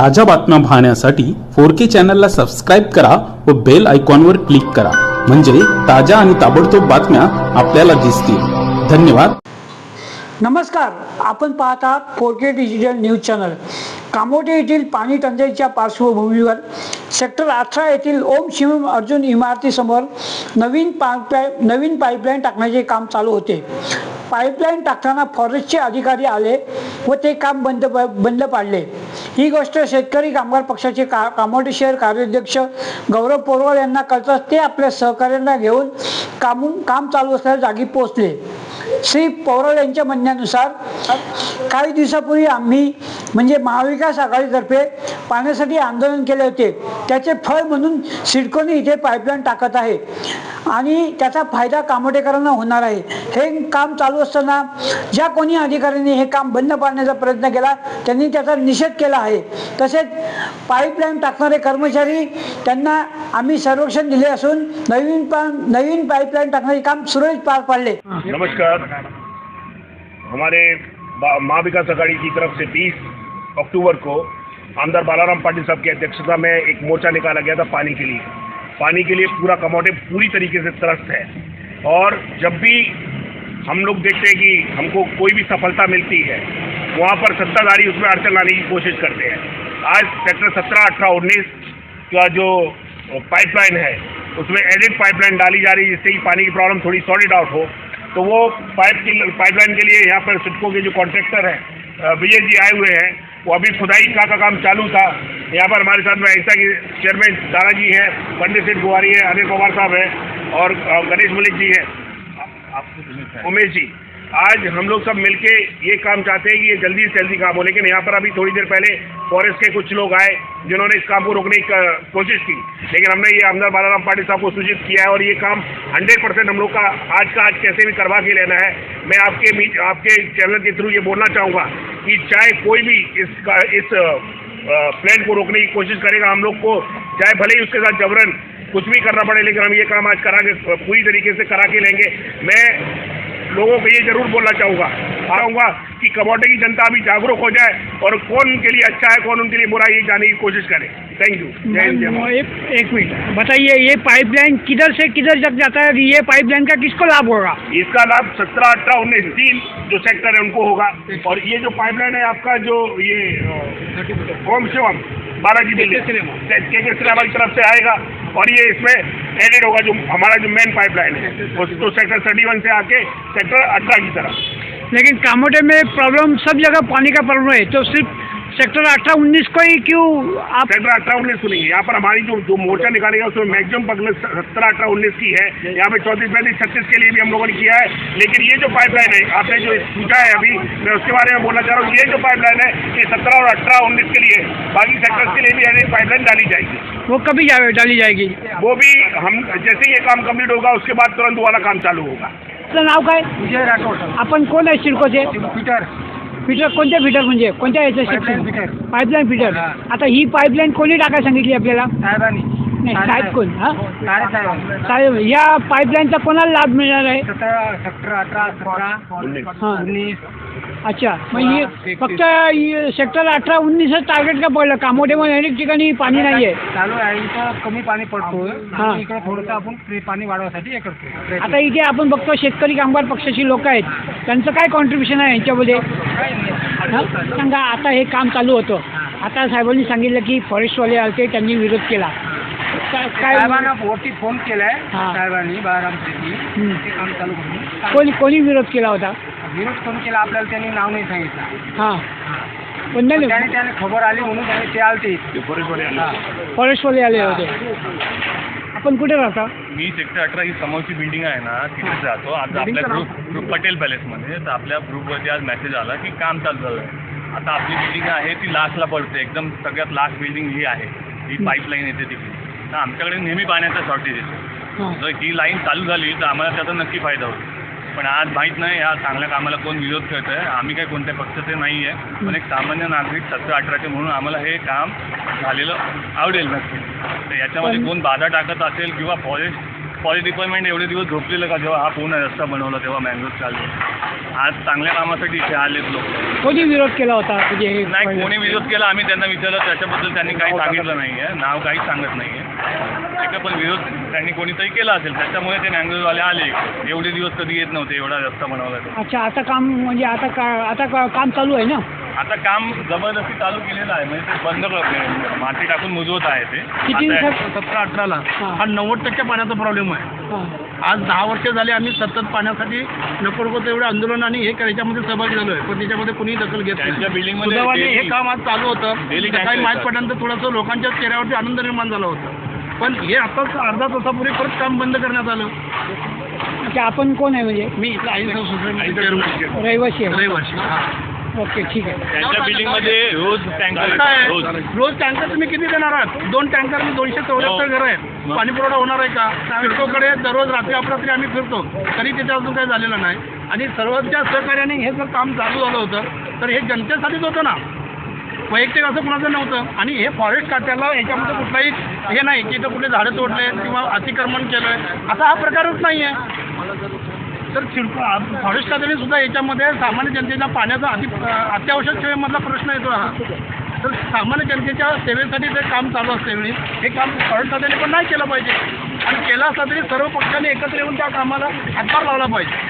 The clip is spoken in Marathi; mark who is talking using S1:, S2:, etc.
S1: ताज्या बातम्या पाहण्यासाठी फोर के चॅनलला सबस्क्राईब करा व बेल आयकॉनवर क्लिक करा. म्हणजे ताज्या आणि ताबडतोब बातम्या आपल्याला दिसतील. धन्यवाद.
S2: नमस्कार. आपण पाहता four K digital news channel. Kamothe येथील पाणी टंचाईच्या पार्श्वभूमीवर सेक्टर अठरा येथील ओम शिवम अर्जुन इमारतीसमोर नवीन पाईपलाईन नवीन पाईपलाईन टाकण्याचे काम चालू होते. पाईपलाईन टाकताना फॉरेस्टचे अधिकारी आले व ते काम बंद बंद पाडले. ही गोष्ट शेतकरी कामगार पक्षाचे का कामोटे शहर कार्याध्यक्ष गौरव पोरवाल यांना कळताच ते आपल्या सहकार्यांना घेऊन काम काम चालू असलेल्या जागी पोहोचले. श्री पौराल यांच्या म्हणण्यानुसार काही दिवसापूर्वी आम्ही म्हणजे महाविकास आघाडीतर्फे पाण्यासाठी आंदोलन केले होते. त्याचे फळ म्हणून सिडकोने इथे पाईपलाईन टाकत आहे. आणि त्याचा फायदा कामोटेकरांना होणार आहे. हे काम चालू असताना ज्या कोणी अधिकाऱ्यांनी हे काम बंद पाडण्याचा प्रयत्न केला त्यांनी त्याचा निषेध केला आहे. तसेच पाईपलाईन टाकणारे कर्मचारी त्यांना आम्ही सर्वेक्षण दिले असून नवीन पा नवीन पाईपलाईन टाकण्याचे काम सुरळीत पार पाडले.
S3: नमस्कार. हमारे महाविकास अघाड़ी की तरफ से 20 अक्टूबर को आमदार बालाराम पाटिल साहब की अध्यक्षता में एक मोर्चा निकाला गया था पानी के लिए। पानी के लिए पूरा कमोटे पूरी तरीके से त्रस्त है। और जब भी हम लोग देखते हैं कि हमको कोई भी सफलता मिलती है, वहाँ पर सत्ताधारी उसमें अड़चन लाने की कोशिश करते हैं। आज सेक्टर सत्रह, अठारह, उन्नीस का जो पाइपलाइन है, उसमें एडिट पाइपलाइन डाली जा रही है, जिससे कि पानी की प्रॉब्लम थोड़ी सॉर्टेड आउट हो। तो वो पाइप की पाइपलाइन के लिए यहाँ पर सिडको के जो कॉन्ट्रैक्टर हैं विजय जी आए हुए हैं। वो अभी खुदाई का, का काम चालू था। यहाँ पर हमारे साथ में ऐसा की चेयरमैन दारा जी हैं पंडित सिंह गुवारी है अनिल कुमार साहब हैं और गणेश मलिक जी हैं। उमेश जी। आज हम लोग सब मिलके ये काम चाहते हैं कि ये जल्दी से जल्दी काम हो, लेकिन यहाँ पर अभी थोड़ी देर पहले फॉरेस्ट के कुछ लोग आए, जिन्होंने इस काम को रोकने की कोशिश की। लेकिन हमने ये आमदार बालाराम पाटिल साहब को सूचित किया है और ये काम 100 परसेंट हम लोग का आज का आज कैसे भी करवा के लेना है। मैं आपके मीट, आपके चैनल के थ्रू ये बोलना चाहूँगा कि चाहे कोई भी इस इस प्लान को रोकने की कोशिश करेगा, हम लोग को चाहे भले ही उसके साथ जबरन कुछ भी करना पड़े, लेकिन हम ये काम आज करा के, पूरी तरीके से करा के लेंगे। मैं लोगों को ये ज़रूर बोलना चाहूँगा। चाहूँगा कि कमोटे की जनता अभी जागरूक हो जाए और कौन उनके लिए अच्छा है कौन उनके लिए बुरा ये जानने की कोशिश करे। थैंक यू जय हिंद
S2: एक एक मिनट। बताइए ये पाइपलाइन किधर से किधर तक जाता है? ये पाइपलाइन का किसको लाभ होगा?
S3: इसका लाभ सत्रह अठारह उन्नीस तीन जो सेक्टर है उनको होगा। और ये जो पाइपलाइन है आपका जो ये ओम शिवम बालाजी दिल्ली के के सिनेमा की तरफ़ से आएगा। और ये इसमें एडेड होगा जो हमारा जो मेन पाइपलाइन है। उसको सेक्टर थर्टी वन से आके सेक्टर अठारह की तरफ।
S2: लेकिन कामोटे में प्रॉब्लम सब जगह पानी का प्रॉब्लम है तो सिर्फ सेक्टर अठारह उन्नीस को ही क्यों आप
S3: सेक्टर अठारह उन्नीस को नहीं है यहाँ पर हमारी जो जो मोर्चा निकालेगा उसमें मैक्सिमम पगल सत्रह अठारह उन्नीस की है। यहाँ पे चौंतीस पैंतीस छत्तीस के लिए भी हम लोगों ने किया है। लेकिन ये जो पाइपलाइन है आपने जो पूछा है अभी मैं उसके बारे में बोलना चाह रहा हूँ ये जो पाइपलाइन है ये सत्रह और अठारह उन्नीस के लिए बाकी सेक्टर्स के लिए भी पाइपलाइन डाली जाएगी।
S2: वो कभी डाली जाएगी?
S3: वो भी हम जैसे ये काम कंप्लीट होगा उसके बाद तुरंत वाला काम चालू होगा।
S2: आपलं नाव काय?
S4: विजय राठोड
S2: आपण कोण आहे सिडकोचे
S4: पीटर।
S2: फिटर कोणत्या फिटर म्हणजे? कोणत्या याच्या
S4: Pipeline fitter.
S2: Pipeline fitter.
S4: हा.
S2: आता ही पाईपलाईन कोणी टाकायला सांगितली आपल्याला?
S4: साहेबांनी.
S2: नाही साहेब कोण? हा?
S4: साहेब
S2: साहेब या पाईपलाईनचा कोणाला लाभ मिळणार आहे?
S4: सतरा सतरा अठरा सतरा
S3: उन्नीस.
S2: हा.
S4: उन्नीस.
S2: अच्छा. मग हे फक्त सेक्टर अठरा उन्नीसच टार्गेट का पडलं? कामोठेमध्ये अनेक ठिकाणी पाणी नाही आहे
S4: चालू आहे. इथं कमी पाणी पडतोय.
S2: हा.
S4: आणि इकडे थोडंसं आपण ते पाणी वाढवण्यासाठी हे
S2: आता इथे आपण बघतो शेतकरी कामगार पक्षाची लोक आहेत. त्यांचं काय कॉन्ट्रीब्युशन आहे यांच्यामध्ये? हा? सांगा आता हे काम चालू होतं. आता साहेबांनी सांगितलं की फॉरेस्टवाले आलते त्यांनी विरोध केला. का- काय
S4: साहेबांना वरती फोन केलाय
S2: हा.
S4: साहेबांनी बाळाराम शेट्टी
S2: हम्म.
S4: ते काम चालू करून.
S2: कोणी कोणी विरोध केला होता?
S4: विरोध कोण केला? आपल्याला त्यांनी नाव नाही सांगितलं.
S2: हां. पण नाही
S4: त्याने त्याने खबर आली म्हणून त्याने ते आलते. हा.
S2: फॉरेस्टवाले आले होते. आपण कुठे राहता?
S5: मी सेक्टर अठरा ही समोरची बिल्डिंग आहे ना तिथेच राहतो आज आपल्या ग्रुप ग्रुप पटेल पॅलेसमध्ये तर आपल्या ग्रुपवरती आज मेसेज आला की काम चालू झालं आहे आता आपली बिल्डिंग आहे ती लास्टला पडते. एकदम सगळ्यात लास्ट बिल्डिंग ही आहे. ही पाईपलाईन येते तिकडे. तर आमच्याकडे नेहमी पाण्याचा शॉर्टेज येतो. जर ही लाईन चालू झाली तर आम्हाला त्याचा नक्की फायदा होतो. पण आज माहीत नाही ह्या चांगल्या कामाला कोण विरोध करत आहे आम्ही काही कोणत्या पक्षाचे नाही आहे पण एक सामान्य नागरिक सतरा अठराचे म्हणून आम्हाला हे काम झालेलं आवडेल नक्की. तर याच्यामध्ये कोण बाधा टाकत असेल किंवा फॉरेस्ट फॉरेस्ट डिपार्टमेंट एवढे दिवस झोपलेलं का जेव्हा हा पूर्ण रस्ता बनवला तेव्हा मँग्रोव चालू आज चांगल्या कामासाठी इथे आलेत लोक.
S2: कोणी विरोध केला होता? म्हणजे हे
S5: नाही? कोणी विरोध केला आम्ही त्यांना विचारलं त्याच्याबद्दल त्यांनी काही सांगितलं नाही आहे नाव काहीच सांगत नाही आहे आहे पण विरोध त्यांनी कोणीतरी केला असेल त्याच्यामुळे ते मँगलोरवाले आले. एवढे दिवस कधी येत नव्हते एवढा रस्ता बनवला तो
S2: अच्छा आता काम म्हणजे आता का आता का- काम चालू आहे ना?
S5: आता काम जबरदस्ती चालू केलेलं आहे म्हणजे ते बंद कर- माती टाकून मुजवत आहे ते.
S2: किती
S5: आता-
S2: दिवसात?
S6: सतरा अठराला.
S2: हां.
S6: हा नव्वद टक्के पाण्याचा प्रॉब्लेम आहे.
S2: हां.
S6: आज दहा वर्ष झाले आम्ही सतत पाण्यासाठी नको नको तेवढे आंदोलन आणि हे याच्यामध्ये सहभागी झालो आहे पण त्याच्यामध्ये कुणीही दखल घेत
S5: त्यांच्या
S6: नाही सुदैवाने हे
S5: daily-
S6: काम आज चालू होतं.
S5: daily tanker
S6: माहीत
S5: येतात.
S6: पडल्यानंतर थोडंसं लोकांच्या चेहऱ्यावरती आनंद निर्माण झाला होता. पण हे आताच अर्धा तासापूर्वी परत काम बंद करण्यात आलं.
S2: अच्छा आपण कोण आहे म्हणजे?
S6: मी इथला आई सोसायटी
S2: रहिवासी आहे.
S6: रहिवासी हां.
S2: ओके ठीक आहे.
S5: त्यांच्या रोज टँकर
S6: आहे?
S5: रोज.
S6: रोज टँकर तुम्ही किती देणार आहात? दोन टँकर मी दोनशे चौऱ्याहत्तर
S5: हो.
S6: घर आहेत. पाणी पुरवठा होणार आहे का? सिडकोकडे दररोज रात्री अपरात्री आम्ही फिरतो. तरी तिथे अजून काही झालेलं नाही. आणि सर्वांच्या सहकार्याने हे जर काम चालू झालं होतं तर हे जनतेसाठीच होतं ना. वैयक्तिक असं कुणाचं नव्हतं. आणि हे फॉरेस्ट खात्याला याच्यामध्ये कुठलाही हे नाही की इथं कुठले झाडं तोडले किंवा अतिक्रमण केलं असा हा प्रकारच नाही आहे तर सिडको फॉरेस्ट खात्याने सुद्धा याच्यामध्ये सामान्य जनतेच्या पाण्याचा अति अत्यावश्यक सेवेमधला प्रश्न येतो हा. तर सामान्य जनतेच्या सेवेसाठी ते काम चालू असते वेळी. हे काम फॉरेस्ट खात्याने पण नाही केलं पाहिजे. आणि केलं असलं तरी सर्व पक्षांनी एकत्र येऊन त्या कामाला हातभार लावला पाहिजे.